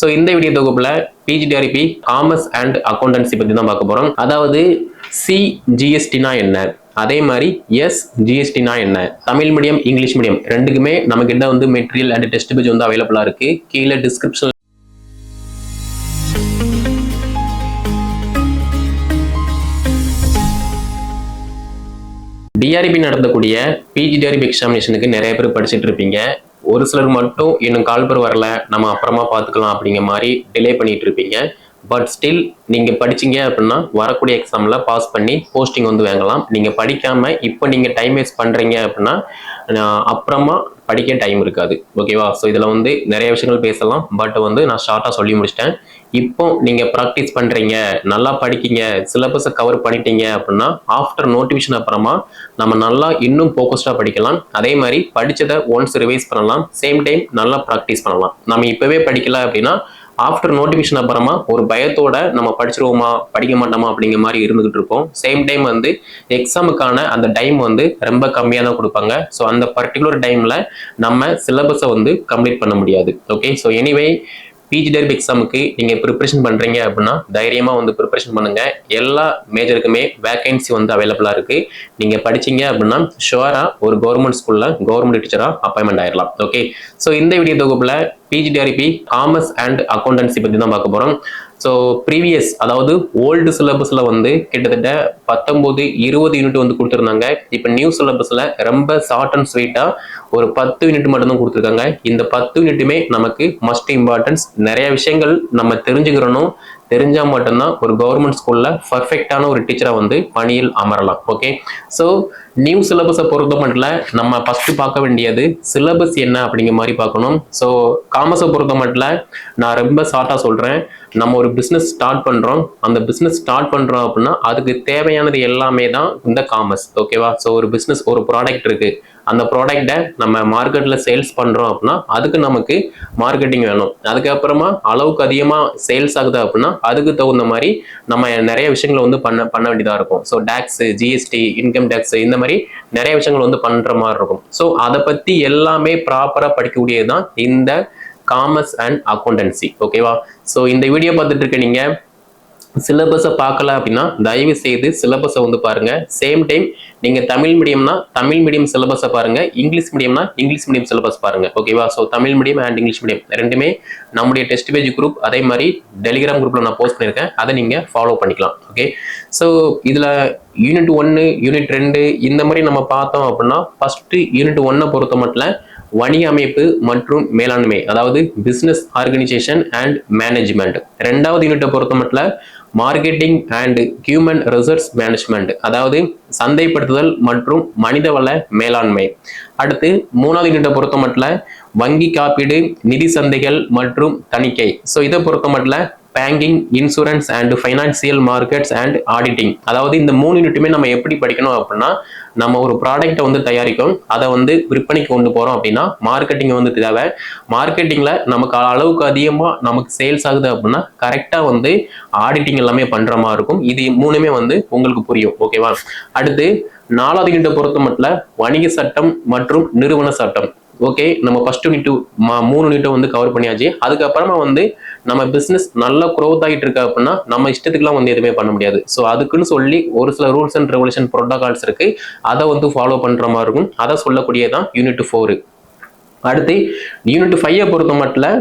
So இந்த video தொகுப்புல PGTRB commerce and accountancy பத்தி தான் பார்க்க போறோம். அதாவது சி ஜிஎஸ்டினா என்ன? அதே மாதிரி எஸ் ஜிஎஸ்டினா என்ன? தமிழ் மீடியம் இங்கிலீஷ் மீடியம் ரெண்டுக்குமே நமக்கு என்ன வந்து மெட்டீரியல் அண்ட் டெஸ்ட் பேஜ் வந்து அவைலபிளா இருக்கு. கீழே டிஸ்கிரிப்ஷன் டிஆர்பி நடத்தக்கூடிய பிஜிடிஆர்பி எக்ஸாமினேஷனுக்கு நிறைய பேர் படிச்சுட்டு இருப்பீங்க. ஒரு சிலர் மட்டும் இன்னும் கால்பர் வரல நம்ம அப்புறமா பார்த்துக்கலாம் அப்படிங்கிற மாதிரி டிலே பண்ணிட்டு இருப்பீங்க. பட் ஸ்டில் நீங்கள் படிச்சீங்க அப்படின்னா வரக்கூடிய எக்ஸாமில் பாஸ் பண்ணி போஸ்டிங் வந்து வாங்கலாம். நீங்கள் படிக்காமல் இப்போ நீங்கள் டைம் வேஸ்ட் பண்ணுறீங்க அப்படின்னா அப்புறமா படிக்க டைம் இருக்காது. ஓகேவா ஸோ இதில் வந்து நிறைய விஷயங்கள் பேசலாம். பட் வந்து நான் ஷார்ட்டாக சொல்லி முடிச்சிட்டேன். இப்போ நீங்கள் ப்ராக்டிஸ் பண்ணுறீங்க நல்லா படிக்கீங்க சிலபஸை கவர் பண்ணிட்டீங்க அப்படின்னா ஆஃப்டர் நோட்டிஃபிகேஷன் அப்புறமா நம்ம நல்லா இன்னும் ஃபோக்கஸ்டாக படிக்கலாம். அதே மாதிரி படித்ததை ஒன்ஸ் ரிவைஸ் பண்ணலாம். சேம் டைம் நல்லா ப்ராக்டிஸ் பண்ணலாம். நம்ம இப்போவே படிக்கல அப்படின்னா ஆஃப்டர் நோட்டிஃபிகேஷன் அப்புறமா ஒரு பயத்தோட நம்ம படிச்சிருவோமா படிக்க மாட்டோமா அப்படிங்கிற மாதிரி இருந்துகிட்டு இருப்போம். சேம் டைம் வந்து எக்ஸாமுக்கான அந்த டைம் வந்து ரொம்ப கம்மியாக தான் கொடுப்பாங்க. ஸோ அந்த பர்டிகுலர் டைமில் நம்ம சிலபஸை வந்து கம்ப்ளீட் பண்ண முடியாது. Okay so anyway PG TRB எக்ஸாமுக்கு நீங்கள் ப்ரிப்பரேஷன் பண்ணுறீங்க அப்படின்னா தைரியமாக வந்து ப்ரிப்பரேஷன் பண்ணுங்கள் எல்லா மேஜருக்குமே வேகன்சி வந்து அவைலபிளாக இருக்குது நீங்கள் படிச்சீங்க அப்படின்னா ஷுவராக ஒரு கவர்மெண்ட் ஸ்கூலில் கவர்மெண்ட் டீச்சராக அப்பாயின்மெண்ட் ஆயிடலாம் ஓகே ஸோ இந்த வீடியோ தொகுப்பில் பிஜிடிஆர்பி காமர்ஸ் அண்ட் அக்கௌண்டன்சி பற்றி தான் பார்க்க போகிறோம் ஸோ ப்ரீவியஸ் அதாவது ஓல்டு சிலபஸில் வந்து கிட்டத்தட்ட பத்தொம்போது இருபது யூனிட் வந்து கொடுத்துருந்தாங்க. இப்போ நியூ சிலபஸில் ரொம்ப ஷார்ட் அண்ட் ஸ்வீட்டாக ஒரு பத்து யூனிட் மட்டும்தான் கொடுத்துருக்காங்க. இந்த பத்து யூனிட்டுமே நமக்கு மஸ்ட் இம்பார்ட்டன்ஸ் நிறைய விஷயங்கள் நம்ம தெரிஞ்சுக்கிறணும். தெரிஞ்சால் மட்டும்தான் ஒரு கவர்மெண்ட் ஸ்கூலில் பர்ஃபெக்டான ஒரு டீச்சராக வந்து பணியில் அமரலாம். ஓகே ஸோ நியூ சிலபஸை பொறுத்த மட்டும் நம்ம ஃபஸ்ட்டு பார்க்க வேண்டியது சிலபஸ் என்ன அப்படிங்கிற மாதிரி பார்க்கணும். ஸோ காமர்ஸை பொறுத்த மட்டும் நான் ரொம்ப ஷார்ட்டாக சொல்கிறேன் நம்ம ஒரு பிஸ்னஸ் ஸ்டார்ட் பண்ணுறோம் அந்த பிஸ்னஸ் ஸ்டார்ட் பண்ணுறோம் அப்படின்னா அதுக்கு தேவையானது எல்லாமே தான் இந்த காமர்ஸ் ஓகேவா ஸோ ஒரு பிஸ்னஸ் ஒரு ப்ராடக்ட் இருக்குது அந்த ப்ராடக்டை நம்ம மார்க்கெட்டில் சேல்ஸ் பண்ணுறோம் அப்படின்னா அதுக்கு நமக்கு மார்க்கெட்டிங் வேணும். அதுக்கப்புறமா அளவுக்கு அதிகமாக சேல்ஸ் ஆகுது அப்படின்னா அதுக்கு தகுந்த மாதிரி நம்ம நிறைய விஷயங்களை வந்து பண்ண பண்ண வேண்டியதாக இருக்கும். So tax GST income tax இந்த மாதிரி நிறைய விஷயங்கள் வந்து பண்ற மாதிரி இருக்கும். ஸோ அதை பத்தி எல்லாமே ப்ராப்பராக படிக்கக்கூடியது தான் இந்த காமர்ஸ் அண்ட் அக்கௌண்டன்சி ஓகேவா ஸோ இந்த வீடியோ பார்த்துட்டு இருக்க நீங்க சிலபஸை பார்க்கல அப்படின்னா தயவு செய்து சிலபஸை வந்து பாருங்க. சேம் டைம் நீங்க தமிழ் மீடியம்னா தமிழ் மீடியம் சிலபஸை பாருங்க. இங்கிலீஷ் மீடியம்னா இங்கிலீஷ் மீடியம் சிலபஸ் பாருங்க. ஓகேவா so Tamil medium and English medium ரெண்டுமே நம்முடைய டெஸ்ட் பேஜ் குரூப் அதே மாதிரி டெலிகிராம் குரூப்ல நான் போஸ்ட் பண்ணியிருக்கேன். அதை நீங்க ஃபாலோ பண்ணிக்கலாம். ஓகே ஸோ இதுல யூனிட் ஒன்று யூனிட் ரெண்டு இந்த மாதிரி நம்ம பார்த்தோம் அப்படின்னா ஃபர்ஸ்ட் யூனிட் ஒன்னை பொறுத்த மட்டும் வணிக அமைப்பு மற்றும் மேலாண்மை அதாவது பிசினஸ் ஆர்கனைசேஷன் அண்ட் மேனேஜ்மெண்ட் ரெண்டாவது யூனிட்டை பொறுத்த மட்டும் marketing and human research management அதாவது சந்தைப்படுத்துதல் மற்றும் மனிதவள மேலாண்மை. அடுத்து மூணாவது கிட்ட பொறுத்த மட்டும் வங்கி காப்பீடு நிதி சந்தைகள் மற்றும் தணிக்கை. ஸோ இதை பொறுத்த மட்டும் banking insurance and financial markets and auditing அதாவது இந்த மூணு யூனிட்டுமே நம்ம எப்படி படிக்கணும் அப்படின்னா நம்ம ஒரு ப்ராடக்ட்டை வந்து தயாரிக்கும் அதை வந்து விற்பனைக்கு கொண்டு போகிறோம் அப்படின்னா மார்க்கெட்டிங் வந்து தேவை. மார்க்கெட்டிங்கில் நமக்கு அளவுக்கு அதிகமாக நமக்கு சேல்ஸ் ஆகுது அப்படின்னா கரெக்டாக வந்து ஆடிட்டிங் எல்லாமே பண்ணுற மாதிரி இருக்கும். இது மூணுமே வந்து உங்களுக்கு புரியும். ஓகேவா அடுத்து நாலாவது கிட்ட பொறுத்த மட்டும் வணிக சட்டம் மற்றும் நிறுவன சட்டம். ஓகே நம்ம ஃபர்ஸ்ட் யூனிட் மூணு யூனிட்டை வந்து கவர் பண்ணியாச்சு. அதுக்கப்புறமா வந்து நம்ம பிஸ்னஸ் நல்லா க்ரோத் ஆகிட்டு இருக்கு அப்படின்னா நம்ம இஷ்டத்துக்குலாம் வந்து எதுவுமே பண்ண முடியாது. ஸோ அதுக்குன்னு சொல்லி ஒரு சில ரூல்ஸ் அண்ட் ரெவல்யூஷன் ப்ரோட்டோகால்ஸ் இருக்கு. அதை வந்து ஃபாலோ பண்ற மாதிரி இருக்கும். அதை சொல்லக்கூடியதான் யூனிட் ஃபோரு அடுத்து யூனிட் ஃபைவை பொறுத்த மட்டும்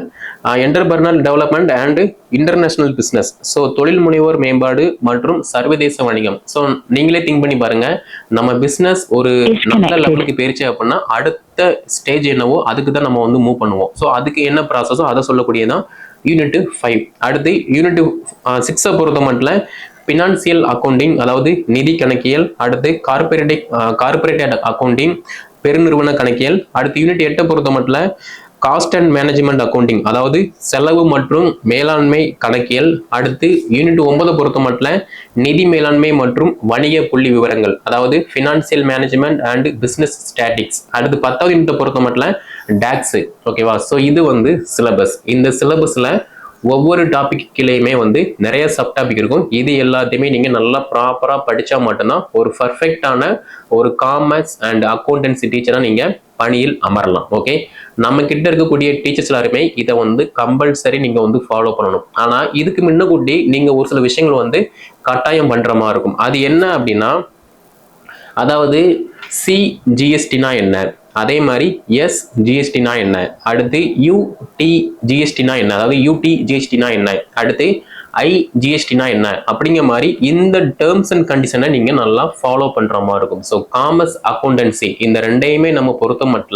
entrepreneurial development and international business so தொழில் முனைவோர் மேம்பாடு மற்றும் சர்வதேச வணிகம். ஸோ நீங்களே திங்க் பண்ணி பாருங்க. நம்ம பிஸ்னஸ் ஒரு நல்ல லெவலுக்கு போயிருச்சு அப்படின்னா அடுத்த அடுத்த ஸ்டேஜ் என்னவோ அதுக்கு தான் நம்ம வந்து மூவ் பண்ணுவோம். ஸோ அதுக்கு என்ன ப்ராசஸோ அதை சொல்லக்கூடியதான் யூனிட் ஃபைவ் அடுத்து யூனிட் சிக்ஸை பொறுத்த மட்டும் ஃபினான்சியல் அக்கௌண்டிங் அதாவது நிதி கணக்கியல் அடுத்து கார்பரேட்டிக் கார்பரேட்டட் அக்கௌண்டிங் பெருநிறுவன கணக்கியல் அடுத்து யூனிட் எட்டை பொறுத்த மட்டும் காஸ்ட் அண்ட் மேனேஜ்மெண்ட் அக்கௌண்டிங் அதாவது செலவு மற்றும் மேலாண்மை கணக்கியல். அடுத்து யூனிட் ஒன்பதை பொறுத்த மட்டும் நிதி மேலாண்மை மற்றும் வணிக புள்ளி விவரங்கள் அதாவது financial management and business statistics அடுத்து பத்தாவது யூனிட்டை பொறுத்த மட்டும் டேக்ஸ் ஓகேவா ஸோ இது வந்து சிலபஸ் இந்த சிலபஸில் ஒவ்வொரு டாபிக் கீழேயுமே வந்து நிறைய சப் டாபிக் இருக்கும். இது எல்லாத்தையுமே நீங்கள் நல்லா ப்ராப்பராக படித்தா மட்டும்தான் ஒரு பர்ஃபெக்டான ஒரு காமர்ஸ் அண்ட் அக்கௌண்டன்சி டீச்சராக நீங்கள் பணியில் அமரலாம். ஓகே நம்ம கிட்ட இருக்கக்கூடிய டீச்சர்ஸ் எல்லாருமே இதை வந்து கம்பல்சரி நீங்கள் வந்து ஃபாலோ பண்ணணும். ஆனால் இதுக்கு முன்னக்கூட்டி நீங்கள் ஒரு சில விஷயங்கள் வந்து கட்டாயம் பண்ணுற மாதிரி இருக்கும். அது என்ன அப்படின்னா அதாவது சி ஜிஎஸ்டினா என்ன? அதே மாதிரி எஸ் ஜிஎஸ்டினா என்ன? அடுத்து யூடி ஜிஎஸ்டினா என்ன? அதாவது யூடி ஜிஎஸ்டினா என்ன? அடுத்து ஐ ஜிஎஸ்டினா என்ன? அப்படிங்கிற மாதிரி இந்த டேர்ம்ஸ் அண்ட் கண்டிஷனை நீங்கள் நல்லா ஃபாலோ பண்ணுற மாதிரி இருக்கும். ஸோ காமர்ஸ் அக்கௌண்டன்சி இந்த ரெண்டையுமே நம்ம பொறுத்த மட்டும்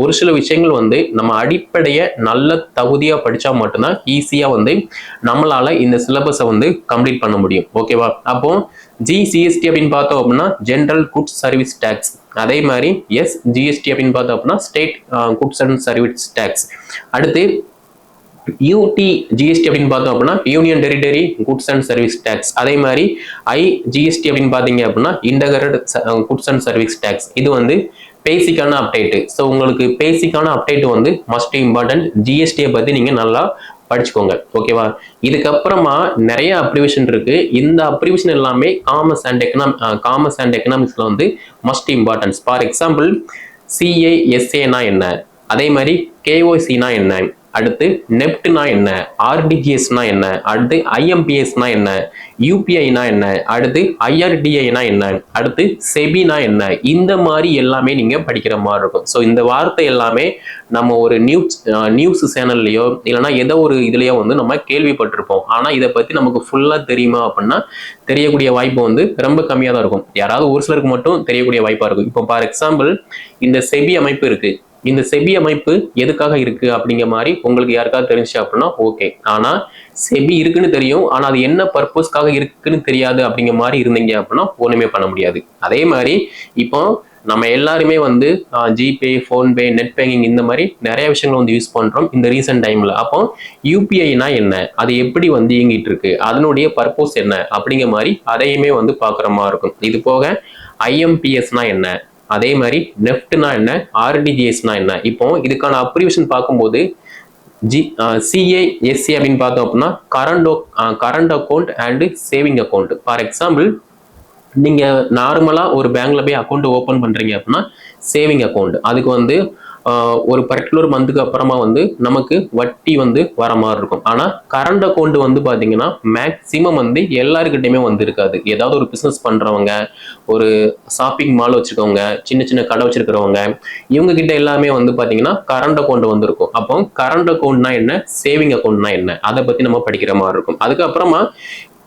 ஒரு சில விஷயங்கள் வந்து நம்ம அடிப்படையை நல்ல தகுதியாக படித்தா மட்டும்தான் ஈஸியாக வந்து நம்மளால் இந்த சிலபஸை வந்து கம்ப்ளீட் பண்ண முடியும். ஓகேவா அப்போ ஜிசிஎஸ்டி அப்படின்னு பார்த்தோம் அப்படின்னா ஜென்ரல் குட்ஸ் சர்வீஸ் டேக்ஸ் அதே மாதிரி எஸ் ஜிஎஸ்டி அப்படின்னு பார்த்தோம் அப்படின்னா state goods and service tax அடுத்து யூடி ஜிஎஸ்டி அப்படின்னு பார்த்தோம் அப்படின்னா union territory goods and service tax அதே மாதிரி ஐ ஜிஎஸ்டி அப்படின்னு பார்த்தீங்க அப்படின்னா integrate goods and service tax இது வந்து பேசிக்கான அப்டேட்டு ஸோ உங்களுக்கு பேசிக்கான அப்டேட் வந்து மஸ்ட் இம்பார்ட்டன்ட் ஜிஎஸ்டியை பற்றி நீங்கள் நல்லா படிச்சுக்கோங்க. ஓகேவா இதுக்கப்புறமா நிறைய அப்ரிவேஷன் இருக்கு. இந்த அப்ரிவேஷன் எல்லாமே commerce and economy commerce and எக்கனாமிக்ஸ்ல வந்து மஸ்ட் இம்பார்ட்டன்ஸ் ஃபார் எக்ஸாம்பிள் சிஏஎஸ்ஏனா என்ன? அதே மாதிரி கேஓசினா என்ன? அடுத்து நெப்ட்னா என்ன ஆர்டிஜிஎஸ்னா என்ன அடுத்து ஐஎம்பிஎஸ்னா என்ன யூபிஐனா என்ன அடுத்து ஐஆர்டிஐனா என்ன அடுத்து செபினா என்ன இந்த மாதிரி எல்லாமே நீங்கள் படிக்கிற மாதிரி இருக்கும். ஸோ இந்த வார்த்தை எல்லாமே நம்ம ஒரு நியூஸ் நியூஸ் சேனல்லையோ இல்லைன்னா ஏதோ ஒரு இதுலையோ வந்து நம்ம கேள்விப்பட்டிருப்போம். ஆனால் இதை பற்றி நமக்கு ஃபுல்லாக தெரியுமா அப்படின்னா தெரியக்கூடிய வாய்ப்பு வந்து ரொம்ப கம்மியாக தான் இருக்கும். யாராவது ஒரு சிலருக்கு மட்டும் தெரியக்கூடிய வாய்ப்பாக இருக்கும். இப்போ ஃபார் எக்ஸாம்பிள் இந்த செபி அமைப்பு இருக்குது இந்த செபி அமைப்பு எதுக்காக இருக்கு அப்படிங்கிற மாதிரி உங்களுக்கு யாருக்காவது தெரிஞ்சு அப்படின்னா ஓகே ஆனா செபி இருக்குன்னு தெரியும். ஆனா அது என்ன பர்பஸ்க்காக இருக்குன்னு தெரியாது அப்படிங்கிற மாதிரி இருந்தீங்க அப்படின்னா ஒண்ணுமே பண்ண முடியாது. அதே மாதிரி இப்போ நம்ம எல்லாருமே வந்து ஜிபே ஃபோன்பே நெட் பேங்கிங் இந்த மாதிரி நிறைய விஷயங்கள் வந்து யூஸ் பண்றோம் இந்த ரீசெண்ட் டைம்ல அப்போ யூபிஐனா என்ன? அது எப்படி வந்து இயங்கிட்டு இருக்கு? அதனுடைய பர்பஸ் என்ன? அப்படிங்கிற மாதிரி அதையுமே வந்து பார்க்குற மாதிரி இருக்கும். இது போக ஐஎம்பிஎஸ்னா என்ன? அதே மாதிரி நெஃப்ட்னா என்ன? ஆர்டிஜிஎஸ்னா என்ன? இப்போ இதுக்கான அப்ரிவேஷன் பார்க்கும்போது ஜி சிஏஎஸ்சி அப்படின்னு பார்த்தோம் அப்படின்னா current current account and saving account for example நீங்கள் நார்மலாக ஒரு பேங்க்ல போய் அக்கௌண்ட் ஓப்பன் பண்ணுறீங்க அப்படின்னா சேவிங் அக்கௌண்ட் அதுக்கு வந்து ஒரு பர்டிகுலர் மந்த்துக்கு அப்புறமா வந்து நமக்கு வட்டி வந்து வர மாதிரி இருக்கும். ஆனால் கரண்ட் அக்கௌண்ட் வந்து பார்த்தீங்கன்னா மேக்சிமம் வந்து எல்லாருக்கிட்டையுமே வந்து இருக்காது ஏதாவது ஒரு பிஸ்னஸ் பண்ணுறவங்க ஒரு ஷாப்பிங் மால் வச்சுருக்கவங்க சின்ன சின்ன கடை வச்சுருக்கிறவங்க இவங்க கிட்ட எல்லாமே வந்து பார்த்தீங்கன்னா கரண்ட் அக்கௌண்ட் வந்து இருக்கும் அப்போ கரண்ட் அக்கௌண்ட்னா என்ன? சேவிங் அக்கௌண்ட்னா என்ன? அதை பற்றி நம்ம படிக்கிற மாதிரி இருக்கும். அதுக்கப்புறமா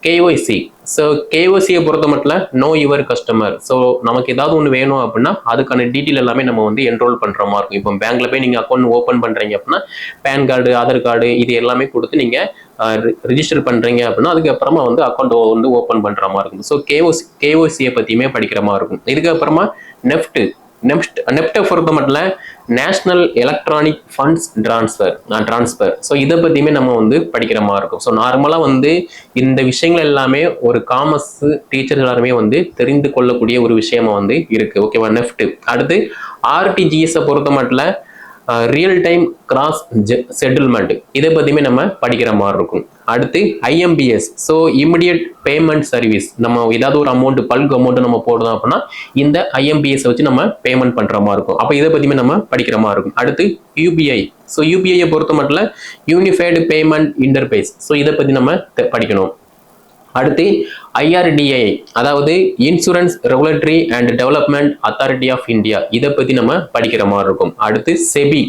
கேஒய்சி ஸோ கேஓசியை பொறுத்த மட்டும் நோ யுவர் கஸ்டமர் ஸோ நமக்கு ஏதாவது ஒன்று வேணும் அப்படின்னா அதுக்கான டீட்டெயில் எல்லாமே நம்ம வந்து என்ரோல் பண்ணுற மாதிரி இருக்கும். இப்போ பேங்க்ல போய் நீங்கள் அக்கௌண்ட் ஓப்பன் பண்ணுறீங்க அப்படின்னா பேன் கார்டு ஆதார் கார்டு இது எல்லாமே கொடுத்து நீங்கள் ரிஜிஸ்டர் பண்ணுறீங்க அப்படின்னா அதுக்கப்புறமா வந்து அக்கௌண்ட் வந்து ஓப்பன் பண்ணுற மாதிரி இருக்கும். ஸோ கேஓசி கேஓசியை பற்றியுமே படிக்கிற மாதிரி இருக்கும். இதுக்கப்புறமா நெஃப்ட் நெப்ட் நெஃப்டை பொறுத்த மட்டும் national electronic funds transfer transfer so இதை பற்றியுமே நம்ம வந்து படிக்கிற மாதிரி இருக்கும். ஸோ நார்மலாக வந்து இந்த விஷயங்கள் எல்லாமே ஒரு காமர்ஸ் டீச்சர் எல்லாருமே வந்து தெரிந்து கொள்ளக்கூடிய ஒரு விஷயமா வந்து இருக்குது ஓகேவா நெஃப்ட் அடுத்து ஆர்டிஜிஎஸை பொறுத்த மட்டும் ரியல் டைம் கிராஸ் செட்டில்மெண்ட் இதை பற்றியுமே நம்ம படிக்கிற மாதிரி இருக்கும். அடுத்து IMPS so immediate payment service நம்ம ஏதாவது ஒரு அமௌண்ட் பல்க் அமௌண்ட் நம்ம போடுறோம் அப்படின்னா இந்த ஐஎம்பிஎஸ் வச்சு நம்ம பேமெண்ட் பண்ணுற மாதிரி இருக்கும். அப்போ இதை பற்றியுமே நம்ம படிக்கிற மாதிரி இருக்கும். அடுத்து யூபிஐ ஸோ யூபிஐயை பொறுத்த மட்டும் யூனிஃபைடு பேமெண்ட் இன்டர்பேஸ் ஸோ இதை பற்றி நம்ம படிக்கணும். அடுத்து ஐஆர்டிஐ அதாவது insurance regulatory and development authority of India இதை பற்றி நம்ம படிக்கிற மாதிரி இருக்கும். அடுத்து செபி.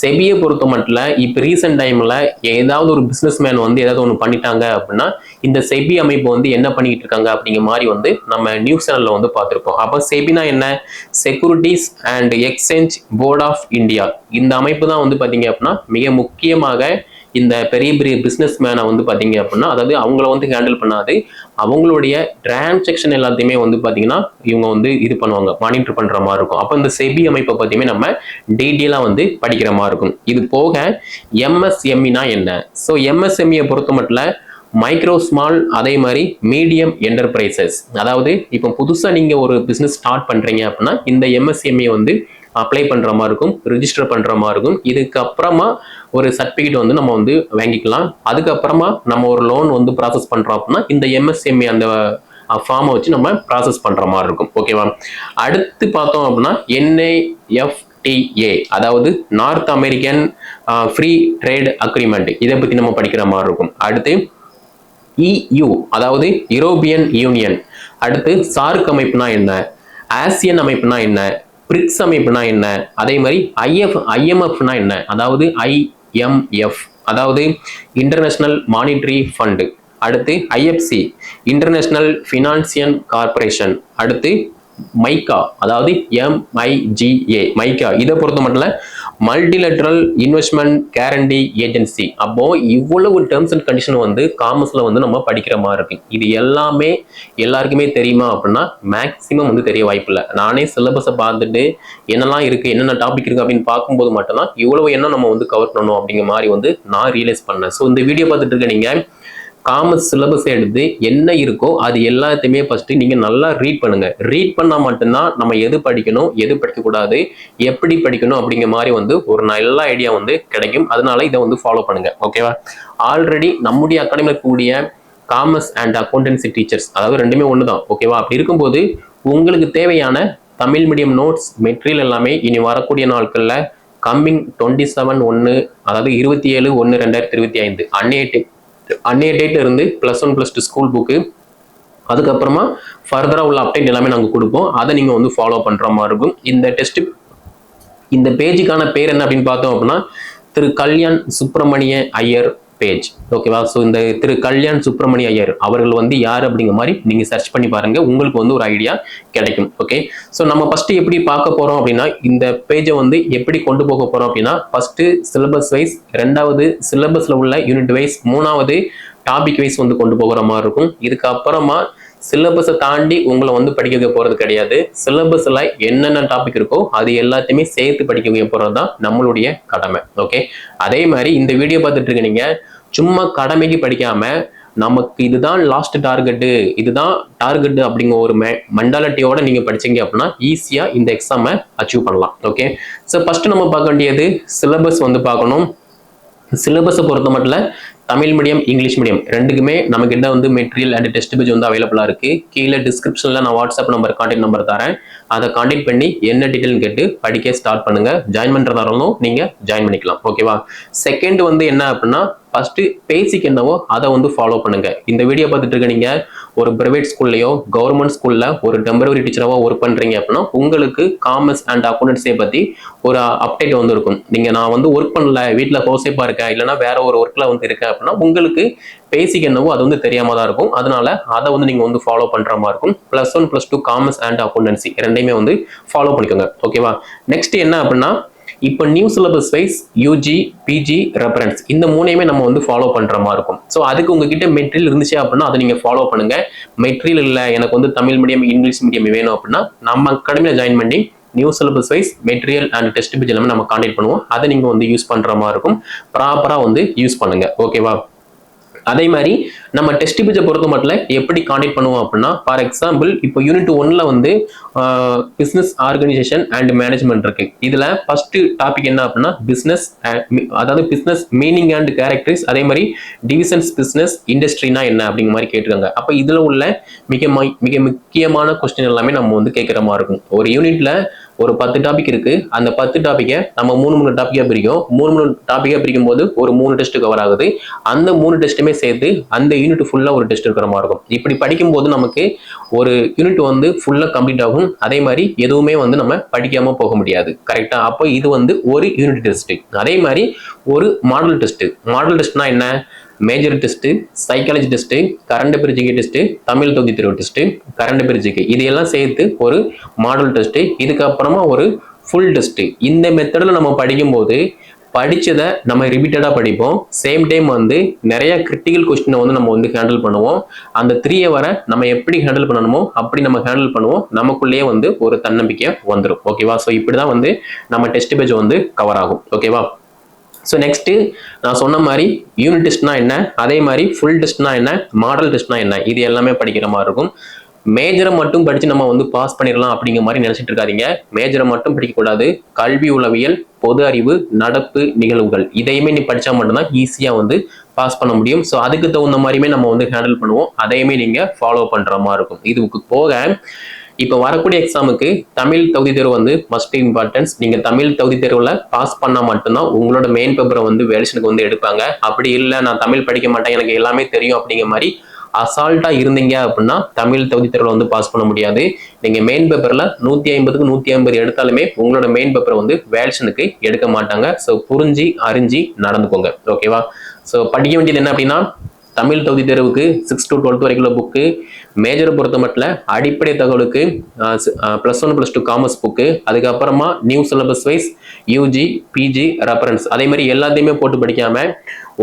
செபியை பொறுத்த மட்டும் இப்போ ரீசெண்ட் டைமில் ஏதாவது ஒரு பிஸ்னஸ் மேன் வந்து ஏதாவது ஒன்று பண்ணிட்டாங்க அப்படின்னா இந்த செபி அமைப்பு வந்து என்ன பண்ணிக்கிட்டு இருக்காங்க அப்படிங்கிற மாதிரி வந்து நம்ம நியூஸ் சேனலில் வந்து பார்த்துருப்போம். அப்போ செபினா என்ன? Securities and exchange board of India இந்த அமைப்பு தான் வந்து பார்த்தீங்க அப்படின்னா மிக முக்கியமாக இந்த பெரிய பெரிய பிஸ்னஸ் மேனை வந்து பார்த்தீங்க அப்படின்னா அதாவது அவங்கள வந்து ஹேண்டில் பண்ணாது அவங்களுடைய டிரான்சாக்ஷன் எல்லாத்தையுமே வந்து பார்த்தீங்கன்னா இவங்க வந்து இது பண்ணுவாங்க மானிட்டர் பண்ணுற மாதிரி இருக்கும். அப்போ இந்த செபி அமைப்பை பற்றியுமே நம்ம டீட்டெயிலாக வந்து படிக்கிற மாதிரி இருக்கும். இது போக எம்எஸ்எம்இனா என்ன? ஸோ எம்எஸ்எம்இயை பொறுத்த மட்டும் மைக்ரோ ஸ்மால் அதே மாதிரி மீடியம் என்டர்பிரைசஸ் அதாவது இப்போ புதுசாக நீங்கள் ஒரு பிஸ்னஸ் ஸ்டார்ட் பண்ணுறீங்க அப்படின்னா இந்த எம்எஸ்எம்ஏ வந்து அப்ளை பண்ணுற மாதிரி இருக்கும் ரிஜிஸ்டர் பண்ணுற மாதிரி இருக்கும். இதுக்கப்புறமா ஒரு சர்டிஃபிகேட் வந்து நம்ம வந்து வாங்கிக்கலாம். அதுக்கப்புறமா நம்ம ஒரு லோன் வந்து ப்ராசஸ் பண்ணுறோம் அப்படின்னா இந்த எம்எஸ்எம்ஏ அந்த ஃபார்மை வச்சு நம்ம ப்ராசஸ் பண்ணுற மாதிரி இருக்கும். ஓகேவா அடுத்து பார்த்தோம் அப்படின்னா என்ஐஎஃப்டிஏ அதாவது north American free trade agreement இதை பற்றி நம்ம படிக்கிற மாதிரி இருக்கும். அடுத்து இயு அதாவது யூரோப்பியன் யூனியன் அடுத்து சார்க் அமைப்புனா என்ன? ஆசியன் அமைப்புனா என்ன? பிரிக்ஸ் அமைப்புனா என்ன? அதே மாதிரி ஐஎஃப் ஐஎம்எஃப்னா என்ன? அதாவது ஐஎம்எஃப் அதாவது இன்டர்நேஷ்னல் மானிட்டரி ஃபண்டு அடுத்து ஐஎஃப்சி இன்டர்நேஷ்னல் ஃபினான்சியல் கார்பரேஷன் அடுத்து மைக்கா அதாவது எம்ஐஜிஏ மைக்கா. இதை பொறுத்த மட்டும் மல்டிலேட்ரல் இன்வெஸ்ட்மெண்ட் கேரண்டி ஏஜென்சி அப்போ இவ்வளவு டேர்ம்ஸ் அண்ட் கண்டிஷன் வந்து காமர்ஸ்ல வந்து நம்ம படிக்கிற மாதிரி இருக்கு. இது எல்லாமே எல்லாருக்குமே தெரியுமா அப்படின்னா மேக்சிமம் வந்து தெரிய வாய்ப்பில்லை. நானே சிலபஸை பார்த்துட்டு என்னெல்லாம் இருக்கு என்னென்ன டாபிக் இருக்கு அப்படின்னு பார்க்கும்போது மட்டும்தான் இவ்வளவு என்ன நம்ம வந்து கவர் பண்ணணும் அப்படிங்கிற மாதிரி வந்து நான் ரியலைஸ் பண்ணேன். ஸோ இந்த வீடியோ பார்த்துட்டு இருக்க நீங்க காமர்ஸ் சிலபஸ் எடுத்து என்ன இருக்கோ அது எல்லாத்தையுமே ஃபஸ்ட்டு நீங்கள் நல்லா ரீட் பண்ணுங்கள் ரீட் பண்ணால் மட்டும்தான் நம்ம எது படிக்கணும் எது படிக்கக்கூடாது எப்படி படிக்கணும் அப்படிங்கிற மாதிரி வந்து ஒரு நல்ல ஐடியா வந்து கிடைக்கும். அதனால இதை வந்து ஃபாலோ பண்ணுங்கள் ஓகேவா ஆல்ரெடி நம்முடைய அகாடமியில் கூடிய காமர்ஸ் அண்ட் அக்கௌண்டன்சி டீச்சர்ஸ் அதாவது ரெண்டுமே ஒன்று தான் ஓகேவா அப்படி இருக்கும்போது உங்களுக்கு தேவையான தமிழ் மீடியம் நோட்ஸ் மெட்டீரியல் எல்லாமே இனி வரக்கூடிய நாட்களில் கம்மிங் டுவெண்ட்டி செவன் ஒன்று அதாவது இருபத்தி ஏழு ஒன்று ரெண்டாயிரத்தி இருபத்தி ஐந்து அன்னைய அன்னைய டேட்ல இருந்து plus one plus two school book அதுக்கப்புறமா ஃபர்தராக உள்ள அப்டேட் எல்லாமே நாங்கள் கொடுப்போம். அதை நீங்கள் வந்து ஃபாலோ பண்ணுற மாதிரி இருக்கும். இந்த டெஸ்ட் இந்த பேஜுக்கான பேர் என்ன அப்படின்னு பார்த்தோம் அப்படின்னா திரு கல்யாண் சுப்பிரமணிய ஐயர் பேஜ் ஓகேவா ஸோ இந்த திரு கல்யாண் சுப்பிரமணிய ஐயர் அவர்கள் வந்து யார் அப்படிங்கிற மாதிரி நீங்கள் சர்ச் பண்ணி பாருங்க. உங்களுக்கு வந்து ஒரு ஐடியா கிடைக்கும். ஓகே ஸோ நம்ம ஃபஸ்ட்டு எப்படி பார்க்க போகிறோம் அப்படின்னா இந்த பேஜை வந்து எப்படி கொண்டு போக போகிறோம் அப்படின்னா ஃபஸ்ட்டு சிலபஸ் வைஸ் ரெண்டாவது சிலபஸில் உள்ள யூனிட் வைஸ் மூணாவது டாபிக் வைஸ் வந்து கொண்டு போகிற மாதிரி இருக்கும். இதுக்கப்புறமா சிலபஸை தாண்டி உங்களை வந்து படிக்க வைக்க போகிறது கிடையாது. சிலபஸில் என்னென்ன டாபிக் இருக்கோ அது எல்லாத்தையுமே சேர்த்து படிக்க வைக்க போகிறது தான் நம்மளுடைய கடமை. ஓகே அதே மாதிரி இந்த வீடியோ பார்த்துட்டு இருக்க நீங்கள் சும்மா கடமைக்கு படிக்காம நமக்கு இதுதான் லாஸ்ட் டார்கெட்டு இதுதான் டார்கெட் அப்படிங்கிற ஒரு மெண்டாலிட்டியோட நீங்கள் படிச்சீங்க அப்படின்னா ஈஸியாக இந்த எக்ஸாமை அச்சீவ் பண்ணலாம். ஓகே ஸோ ஃபஸ்ட்டு நம்ம பார்க்க வேண்டியது சிலபஸ் வந்து பார்க்கணும். சிலபஸை பொறுத்த மட்டும் தமிழ் மீடியம் இங்கிலீஷ் மீடியம் ரெண்டுக்குமே நமக்கு கிட்ட வந்து மெட்டீரியல் அண்ட் டெஸ்ட் பேஜ் வந்து அவைலபிளாக இருக்கு. கீழே டிஸ்கிரிப்ஷனில் நான் வாட்ஸ்அப் நம்பர் கான்டாக்ட் நம்பர் தரேன். அதை கான்டாக்ட் பண்ணி என்ன டீட்டெயில் கேட்டு படிக்க ஸ்டார்ட் பண்ணுங்க. ஜாயின் பண்ணுறதாலும் இருந்தாலும் நீங்கள் ஜாயின் பண்ணிக்கலாம் ஓகேவா செகண்ட் வந்து என்ன அப்படின்னா ஃபர்ஸ்ட் பேசிக் என்னவோ அதை வந்து ஃபாலோ பண்ணுங்க. இந்த வீடியோ பார்த்துட்டு இருக்க நீங்க ஒரு பிரைவேட் ஸ்கூல்லையோ கவர்மெண்ட் ஸ்கூல்ல ஒரு டெம்பரவரி டீச்சராவோ ஒர்க் பண்றீங்க அப்படின்னா உங்களுக்கு காமர்ஸ் அண்ட் அக்கௌண்டன்ஸை பத்தி ஒரு அப்டேட் வந்து இருக்கும். நீங்க நான் வந்து ஒர்க் பண்ணல வீட்டில் ஹோசேப்பா இருக்கேன் இல்லைன்னா வேற ஒரு ஒர்க்ல வந்து இருக்கேன் அப்படின்னா உங்களுக்கு பேசிக் என்னவோ அது வந்து தெரியாம தான் இருக்கும். அதனால அதை வந்து நீங்க வந்து ஃபாலோ பண்ற மாதிரி இருக்கும். Plus one plus two commerce and accountancy ரெண்டையுமே வந்து ஃபாலோ பண்ணிக்கோங்க. ஓகேவா நெக்ஸ்ட் என்ன அப்படின்னா இப்போ new syllabus wise UG PG reference இந்த மூணையுமே நம்ம வந்து ஃபாலோ பண்ணுற மாதிரி இருக்கும். ஸோ அதுக்கு உங்ககிட்ட மெட்ரியல் இருந்துச்சு அப்படின்னா அதை நீங்கள் ஃபாலோ பண்ணுங்க. மெட்ரியல் இல்லை எனக்கு வந்து தமிழ் மீடியம் இங்கிலீஷ் மீடியம் வேணும் அப்படின்னா நம்ம அகாடமியில் ஜாயின் பண்ணி new syllabus wise material and test page எல்லாமே நம்ம கான்டெக்ட் பண்ணுவோம். அதை நீங்கள் வந்து யூஸ் பண்ணுற மாதிரி இருக்கும். ப்ராப்பராக வந்து யூஸ் பண்ணுங்கள் ஓகேவா அதே மாதிரி நம்ம டெஸ்ட் பேஜை பொறுத்த மட்டும் எப்படி காண்டக்ட் பண்ணுவோம் அப்படின்னா ஃபார் எக்ஸாம்பிள் இப்போ யூனிட் ஒன்ல வந்து பிஸ்னஸ் ஆர்கனைசேஷன் அண்ட் மேனேஜ்மெண்ட் இருக்கு. இதுல ஃபர்ஸ்ட் டாபிக் என்ன அப்படின்னா பிஸ்னஸ் அதாவது பிஸ்னஸ் மீனிங் அண்ட் கேரக்டர்ஸ் அதே மாதிரி டிவிஷன்ஸ் பிஸ்னஸ் இண்டஸ்ட்ரினா என்ன அப்படிங்கிற மாதிரி கேட்டிருக்காங்க. அப்போ இதுல உள்ள மிக மிக முக்கியமான கொஸ்டின் எல்லாமே நம்ம வந்து கேட்குற மாதிரி இருக்கும். ஒரு யூனிட்ல ஒரு பத்து டாபிக் இருக்கு. அந்த பத்து டாப்பிக்கை நம்ம மூணு மூணு டாப்பிக்காக பிரிக்கும். மூணு மூணு டாப்பிக்காக பிரிக்கும் போது ஒரு மூணு டெஸ்ட் கவர் ஆகுது அந்த மூணு டெஸ்ட்டுமே சேர்த்து அந்த யூனிட் ஃபுல்லாக ஒரு டெஸ்ட் இருக்கிற மாதிரி இருக்கும். இப்படி படிக்கும்போது நமக்கு ஒரு யூனிட் வந்து ஃபுல்லாக கம்ப்ளீட் ஆகும். அதே மாதிரி எதுவுமே வந்து நம்ம படிக்காமல் போக முடியாது. கரெக்டாக அப்போ இது வந்து ஒரு யூனிட் டெஸ்ட்டு அதே மாதிரி ஒரு மாடல் டெஸ்ட்டு மாடல் டெஸ்ட்னா என்ன? Major test psychology test current பிரிஜிகை test Tamil தொகுதி தேர்வு டெஸ்ட்டு கரண்ட் பிரிஜிகை இது எல்லாம் சேர்த்து ஒரு மாடல் டெஸ்ட்டு இதுக்கப்புறமா ஒரு ஃபுல் டெஸ்ட்டு இந்த மெத்தடில் நம்ம படிக்கும்போது படித்ததை நம்ம ரிப்பீட்டடாக படிப்போம். சேம் டைம் வந்து நிறைய கிரிட்டிக்கல் கொஸ்டினை வந்து நம்ம வந்து ஹேண்டில் பண்ணுவோம். அந்த த்ரீ வர நம்ம எப்படி ஹேண்டில் பண்ணணுமோ அப்படி நம்ம ஹேண்டில் பண்ணுவோம். நமக்குள்ளேயே வந்து ஒரு தன்னம்பிக்கை வந்துடும் ஓகேவா ஸோ இப்படி தான் வந்து நம்ம டெஸ்ட் பேஜ் வந்து கவர் ஆகும். ஓகேவா ஸோ நெக்ஸ்ட்டு நான் சொன்ன மாதிரி யூனிட் டெஸ்ட்னா என்ன? அதே மாதிரி ஃபுல் டெஸ்ட்னா என்ன? மாடல் டெஸ்ட்னா என்ன? இது எல்லாமே படிக்கிற மாதிரி இருக்கும். மேஜரை மட்டும் படித்து நம்ம வந்து பாஸ் பண்ணிடலாம் அப்படிங்கிற மாதிரி நினச்சிட்டு இருக்காதிங்க. மேஜரை மட்டும் படிக்கக்கூடாது கல்வி உளவியல் பொது அறிவு நடப்பு நிகழ்வுகள். இதையுமே நீ படித்தா மட்டும்தான் ஈஸியாக வந்து பாஸ் பண்ண முடியும். ஸோ அதுக்கு தகுந்த மாதிரியுமே நம்ம வந்து ஹேண்டில் பண்ணுவோம். அதையுமே நீங்கள் ஃபாலோ பண்ணுற மாதிரி இருக்கும். இதுக்கு போக இப்போ வரக்கூடிய எக்ஸாமுக்கு தமிழ் தகுதி தேர்வு வந்து மஸ்ட் இம்பார்ட்டன்ஸ் நீங்க தமிழ் தகுதி தேர்வுல பாஸ் பண்ணா மட்டும்தான் உங்களோட மெயின் பேப்பரை வந்து வேலிஷனுக்கு வந்து எடுப்பாங்க. அப்படி இல்லை நான் தமிழ் படிக்க மாட்டேன் எனக்கு எல்லாமே தெரியும் அப்படிங்கிற மாதிரி அசால்ட்டா இருந்தீங்க அப்படின்னா தமிழ் தகுதி தேர்வில் வந்து பாஸ் பண்ண முடியாது. நீங்க மெயின் பேப்பர்ல நூத்தி ஐம்பதுக்கு நூத்தி ஐம்பது எடுத்தாலுமே உங்களோட மெயின் பேப்பரை வந்து வேல்ஷனுக்கு எடுக்க மாட்டாங்க. ஸோ புரிஞ்சு அறிஞ்சு நடந்துக்கோங்க. ஓகேவா ஸோ படிக்க வேண்டியது என்ன அப்படின்னா தமிழ் தகுதி தேர்வுக்கு சிக்ஸ் டு டுவெல்த் வரைக்கும் புக்கு மேஜரை பொறுத்த மட்டும் அடிப்படை தகவலுக்கு plus one plus two commerce book அதுக்கப்புறமா new syllabus wise UG PG reference அதே மாதிரி எல்லாத்தையுமே போட்டு படிக்காம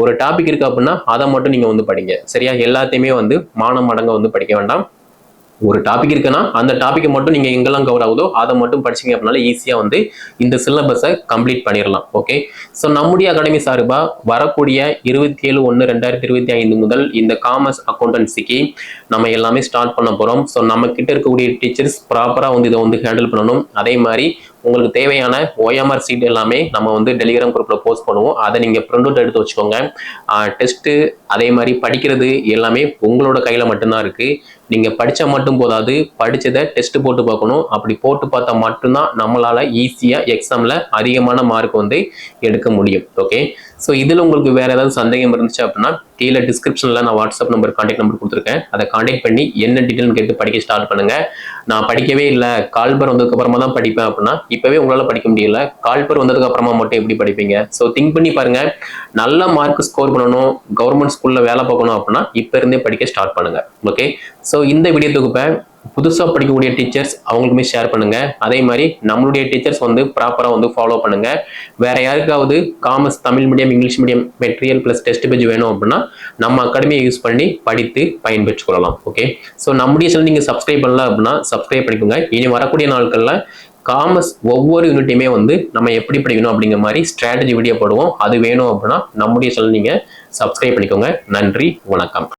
ஒரு டாபிக் இருக்கு அப்படின்னா அதை மட்டும் நீங்கள் வந்து படிங்க. சரியா? எல்லாத்தையுமே வந்து மானம் மடங்க வந்து படிக்க வேண்டாம். ஒரு டாபிக் இருக்குன்னா அந்த டாப்பிக்கை மட்டும் நீங்கள் எங்கெல்லாம் கவர் ஆகுதோ அதை மட்டும் படிச்சீங்க அப்படின்னால ஈஸியாக வந்து இந்த சிலபஸை கம்ப்ளீட் பண்ணிடலாம் ஓகே ஸோ நம்முடைய அகாடமி சார்பாக வரக்கூடிய இருபத்தி ஏழு ஒன்று ரெண்டாயிரத்தி இருபத்தி ஐந்து முதல் இந்த காமர்ஸ் அக்கௌண்டன்சிக்கு நம்ம எல்லாமே ஸ்டார்ட் பண்ண போகிறோம் ஸோ நம்ம கிட்ட இருக்கக்கூடிய டீச்சர்ஸ் ப்ராப்பராக வந்து இதை வந்து ஹேண்டில் பண்ணணும். அதே மாதிரி உங்களுக்கு தேவையான ஓஎம்ஆர் சீட் எல்லாமே நம்ம வந்து டெலிகிராம் குரூப்பில் போஸ்ட் பண்ணுவோம். அதை நீங்கள் பிரிண்ட் அவுட் எடுத்து வச்சுக்கோங்க. டெஸ்ட்டு அதே மாதிரி படிக்கிறது எல்லாமே உங்களோட கையில் மட்டும்தான் இருக்குது நீங்கள் படித்தா மட்டும் போதாது. படித்ததை டெஸ்ட் போட்டு பார்க்கணும். அப்படி போட்டு பார்த்தா மட்டும்தான் நம்மளால் ஈஸியாக எக்ஸாமில் அதிகமான மார்க் வந்து எடுக்க முடியும். ஓகே ஸோ இதில் உங்களுக்கு வேறு ஏதாவது சந்தேகம் இருந்துச்சு அப்படின்னா கீழே டிஸ்கிரிப்ஷனில் நான் வாட்ஸ்அப் நம்பர் கான்டாக்ட் நம்பர் கொடுத்துருக்கேன். அதை காண்டாக்ட் பண்ணி என்ன டீட்டெயில்னு கேட்டு படிக்க ஸ்டார்ட் பண்ணுங்கள் நான் படிக்கவே இல்லை. கால்பர் வந்ததுக்கப்புறமா தான் படிப்பேன் அப்படின்னா இப்போவே உங்களால் படிக்க முடியல. கால்பர் வந்ததுக்கப்புறமா மட்டும் எப்படி படிப்பீங்க? ஸோ திங்க் பண்ணி பாருங்கள் நல்ல மார்க் ஸ்கோர் பண்ணணும். கவர்மெண்ட் ஸ்கூலில் வேலை பார்க்கணும் அப்படின்னா இப்போ இருந்தே படிக்க ஸ்டார்ட் பண்ணுங்கள் ஓகே ஸோ இந்த வீடியோ தொகுப்பை புதுசாக படிக்கக்கூடிய டீச்சர்ஸ் அவங்களுக்குமே ஷேர் பண்ணுங்கள் அதே மாதிரி நம்மளுடைய டீச்சர்ஸ் வந்து ப்ராப்பராக வந்து ஃபாலோ பண்ணுங்கள் வேறு யாருக்காவது commerce Tamil medium English medium material plus test page வேணும் அப்படின்னா நம்ம அகாடமியை யூஸ் பண்ணி படித்து பயன்பெற்றுக் கொள்ளலாம் ஓகே ஸோ நம்முடைய சேனல் நீங்கள் சப்ஸ்கிரைப் பண்ணல அப்படின்னா சப்ஸ்கிரைப் பண்ணிக்கோங்க. இனி வரக்கூடிய நாட்களில் காமர்ஸ் ஒவ்வொரு யூனிட்டையுமே வந்து நம்ம எப்படி படிக்கணும் அப்படிங்கிற மாதிரி ஸ்ட்ராட்டஜி வீடியோ போடுவோம். அது வேணும் அப்படின்னா நம்முடைய சேனல் நீங்கள் சப்ஸ்கிரைப் பண்ணிக்கோங்க. நன்றி வணக்கம்.